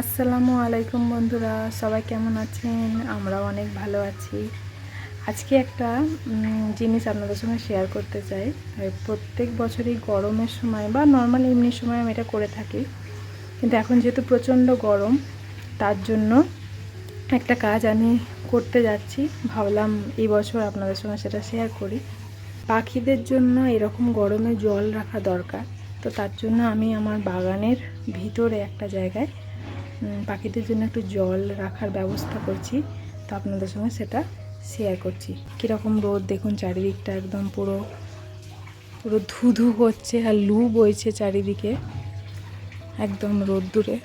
আসসালামু আলাইকুম বন্ধুরা সবাই কেমন আছেন? আমরাও অনেক ভালো আছি। আজকে একটা জিনিস আপনাদের সঙ্গে শেয়ার করতে চাই। প্রত্যেক বছরই গরমের সময় বা নর্মাল এমনি সময় আমি এটা করে থাকি। কিন্তু এখন যেহেতু প্রচণ্ড গরম, তার জন্য একটা কাজ আমি করতে যাচ্ছি। ভাবলাম এই বছর আপনাদের সঙ্গে সেটা শেয়ার করি। পাখিদের জন্য এরকম গরমে জল রাখা দরকার। তো তার জন্য আমি আমার বাগানের ভিতরে একটা জায়গায় পাখিদের জন্য একটু জল রাখার ব্যবস্থা করছি। তো আপনাদের সঙ্গে সেটা শেয়ার করছি। কীরকম রোদ, দেখুন চারিদিকটা একদম পুরো পুরো ধুধু হচ্ছে আর লু বইছে চারিদিকে, একদম রোদ্দুরে।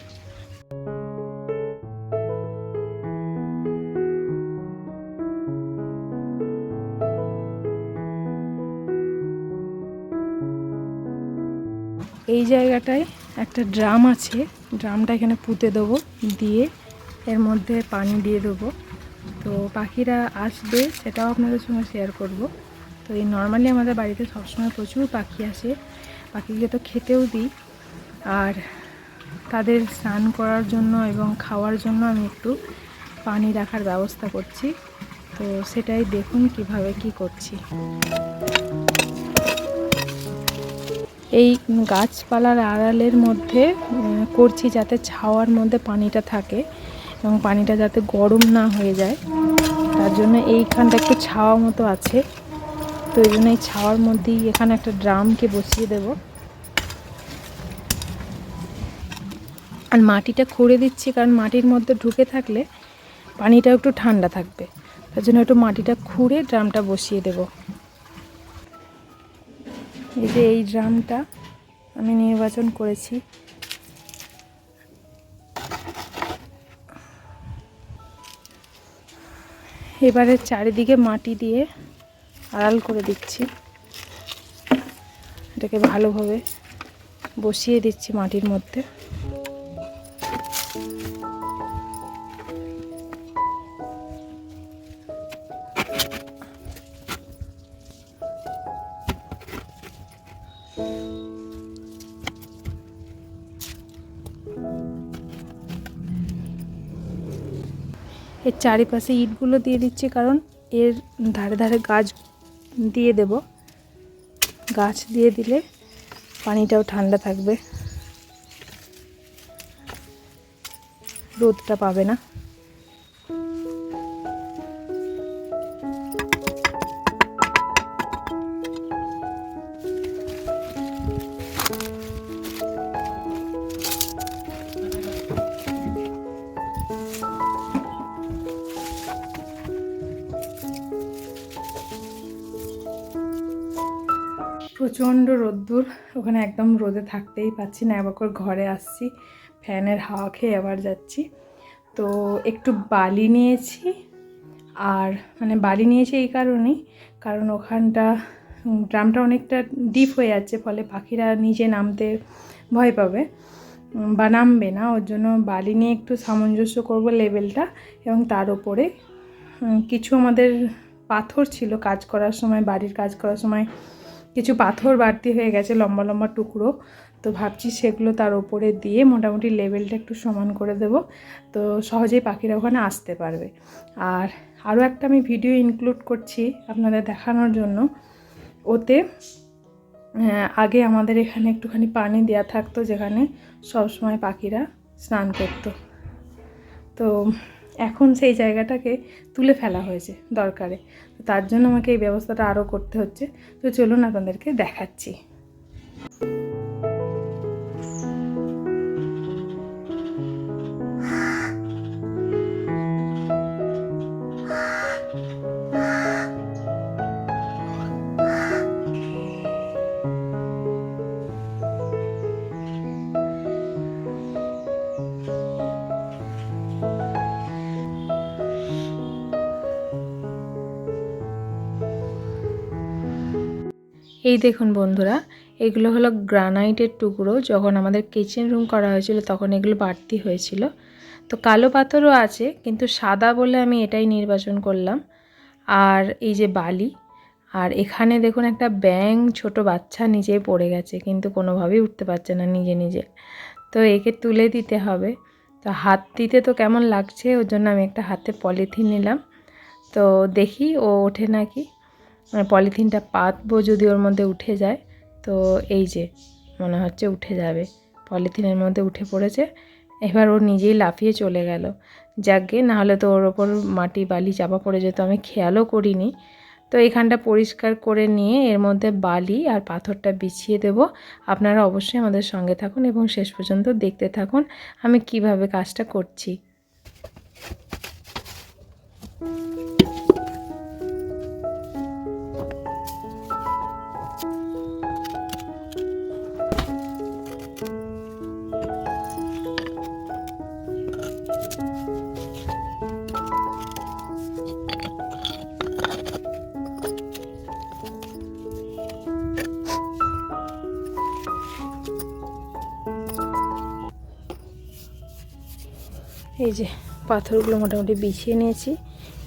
এই জায়গাটায় একটা ড্রাম আছে, ড্রামটা এখানে পুঁতে দেবো, দিয়ে এর মধ্যে পানি দিয়ে দেবো। তো পাখিরা আসবে, সেটাও আপনাদের সঙ্গে শেয়ার করব। তো এই নর্মালি আমাদের বাড়িতে সবসময় প্রচুর পাখি আসে। পাখিকে তো খেতেও দিই। আর তাদের স্নান করার জন্য এবং খাওয়ার জন্য আমি একটু পানি রাখার ব্যবস্থা করছি। তো সেটাই দেখুন কীভাবে কি করছি। এই গাছপালার আড়ালের মধ্যে করছি যাতে ছাওয়ার মধ্যে পানিটা থাকে। এবং পানিটা যাতে গরম না হয়ে যায়। তার জন্য এইখানটা একটু ছাওয়া মতো আছে। তো এই জন্য এই ছাওয়ার মধ্যেই এখানে একটা ড্রামকে বসিয়ে দেব। আর মাটিটা খুঁড়ে দিচ্ছি, কারণ মাটির মধ্যে ঢুকে থাকলে পানিটা একটু ঠান্ডা থাকবে। তার জন্য একটু মাটিটা খুঁড়ে ড্রামটা বসিয়ে দেবো। এই যে এই ড্রামটা আমি নির্বাচন করেছি। এবারে চারিদিকে মাটি দিয়ে আড়াল করে দিচ্ছি। এটাকে ভালোভাবে বসিয়ে দিচ্ছি মাটির মধ্যে। এর চারিপাশে ইটগুলো দিয়ে দিচ্ছি, কারণ এর ধারে ধারে গাছ দিয়ে দেব। গাছ দিয়ে দিলে পানিটাও ঠান্ডা থাকবে। রোদটা পাবে না। প্রচণ্ড রোদ্দুর, ওখানে একদম রোদে থাকতেই পাচ্ছি না এবার করে ঘরে আসছি, ফ্যানের হাওয়া খেয়ে আবার যাচ্ছি। তো একটু বালি নিয়েছি, আর মানে বালি নিয়েছি এই কারণেই, কারণ ওখানটা ড্রামটা অনেকটা ডিপ হয়ে যাচ্ছে, ফলে পাখিরা নিচে নামতে ভয় পাবে বা নামবে না, ওর জন্য বালি নিয়ে একটু সামঞ্জস্য করব লেভেলটা, এবং তার ওপরে কিছু আমাদের পাথর ছিল কাজ করার সময়, বাড়ির কাজ করার সময় কিছু পাথর বাড়তি হয়ে গেছে, লম্বা লম্বা টুকরো। তো ভাবছি সেগুলো তার উপরে দিয়ে মোটামুটি লেভেলটা একটু সমান করে দেব। তো সহজেই পাখিরা ওখানে আসতে পারবে। আর আরও একটা আমি ভিডিও ইনক্লুড করছি আপনাদের দেখানোর জন্য। ওতে আগে আমাদের এখানে একটুখানি পানি দেওয়া থাকতো যেখানে সবসময় পাখিরা স্নান করতো। তো এখন সেই জায়গাটাকে তুলে ফেলা হয়েছে দরকারে। তো তার জন্য আমাকে এই ব্যবস্থাটা আরও করতে হচ্ছে। তো চলুন আপনাদেরকে দেখাচ্ছি। এই দেখুন বন্ধুরা, এগুলো হলো গ্রানাইটের টুকরো। যখন আমাদের কিচেন রুম করা হয়েছিল, তখন এগুলো বাড়তি হয়েছিল। তো কালো পাথরও আছে, কিন্তু সাদা বলে আমি এটাই নির্বাচন করলাম। আর এই যে বালি, আর এখানে দেখুন একটা ব্যাং ছোট বাচ্চা নিজে পড়ে গেছে, কিন্তু কোনোভাবেই উঠতে পারছে না নিজে নিজে। তো একে তুলে দিতে হবে। তো হাত দিতে তো কেমন লাগছে, ওর জন্য আমি একটা হাতে পলিথিন নিলাম। তো দেখি ও ওঠে নাকি। মানে পলিথিনটা পাতবো যদি ওর মধ্যে উঠে যায়, তো এই যে মনে হচ্ছে উঠে যাবে, পলিথিনের মধ্যে উঠে পড়েছে। এবার ও নিজেই লাফিয়ে চলে গেল। যাকে নাহলে তো ওর ওপর মাটি বালি চাপা পড়ে যেত, আমি খেয়ালও করিনি। তো এখানটা পরিষ্কার করে নিয়ে এর মধ্যে বালি আর পাথরটা বিছিয়ে দেব। আপনারা অবশ্যই আমাদের সঙ্গে থাকুন এবং শেষ পর্যন্ত দেখতে থাকুন আমি কীভাবে কাজটা করছি। এই যে পাথরগুলো মোটামুটি বিছিয়ে নিয়েছি।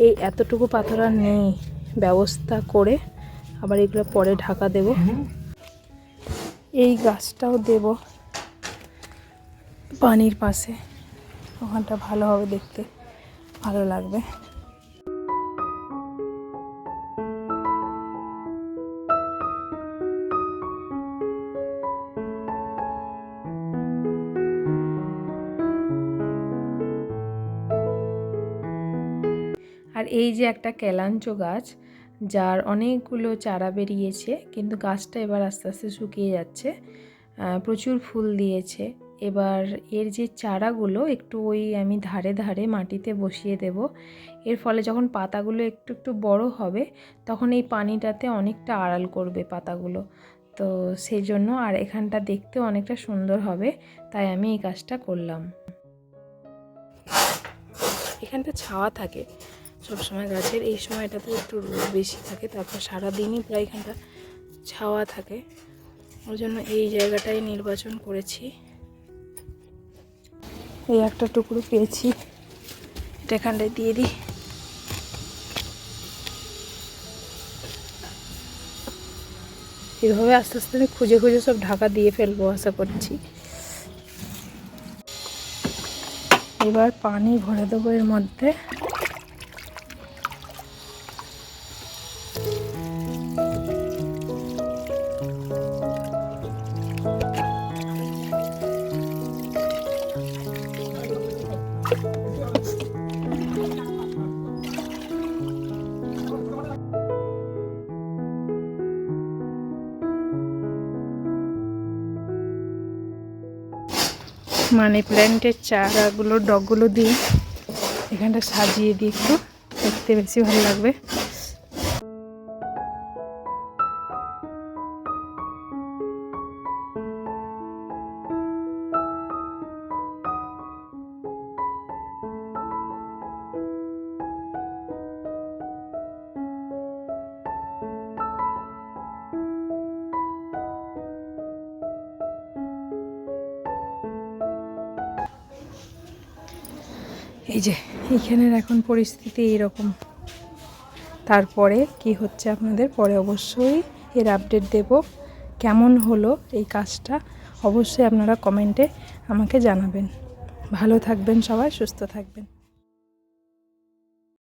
এই এতটুকু পাথর আর নেই। ব্যবস্থা করে আবার এগুলো পরে ঢাকা দেব। এই গাছটাও দেব পানির পাশে। ওখানটা ভালো হবে দেখতে। ভালো লাগবে। আর এই যে একটা কেলাঞ্চ গাছ, যার অনেকগুলো চারা বেরিয়েছে, কিন্তু গাছটা এবার আস্তে আস্তে শুকিয়ে যাচ্ছে প্রচুর ফুল দিয়েছে। এবার এর যে চারাগুলো, একটু ওই আমি ধারে ধারে মাটিতে বসিয়ে দেব। এর ফলে যখন পাতাগুলো একটু একটু বড় হবে, তখন এই পানিটাতে অনেকটা আড়াল করবে পাতাগুলো। তো সেই জন্য আর এখানটা দেখতেও অনেকটা সুন্দর হবে, তাই আমি এই কাজটা করলাম। এখানটা ছাওয়া থাকে। সবসময় গাছের এই সময়টাতে একটু রোদ বেশি থাকে, তারপর সারাদিনই প্রায় এখানটা ছাওয়া থাকে। ওই জন্য এই জায়গাটাই নির্বাচন করেছি। এই একটা টুকরো পেয়েছি। এটা এখানটায় দিয়ে দিই। এভাবে আস্তে আস্তে আমি খুঁজে খুঁজে সব ঢাকা দিয়ে ফেলব, আশা করছি। এবার পানি ভরে দেবো এর মধ্যে। মানি প্ল্যান্টের চারাগুলো ডগগুলো দিয়ে এখানটা সাজিয়ে দিই একটু দেখতে বেশি ভালো লাগবে। এই যে এইখানের এখন পরিস্থিতি এইরকম। তারপরে কি হচ্ছে আপনাদের? পরে অবশ্যই এর আপডেট দেব। কেমন হলো এই কাজটা? অবশ্যই আপনারা কমেন্টে আমাকে জানাবেন। ভালো থাকবেন সবাই, সুস্থ থাকবেন।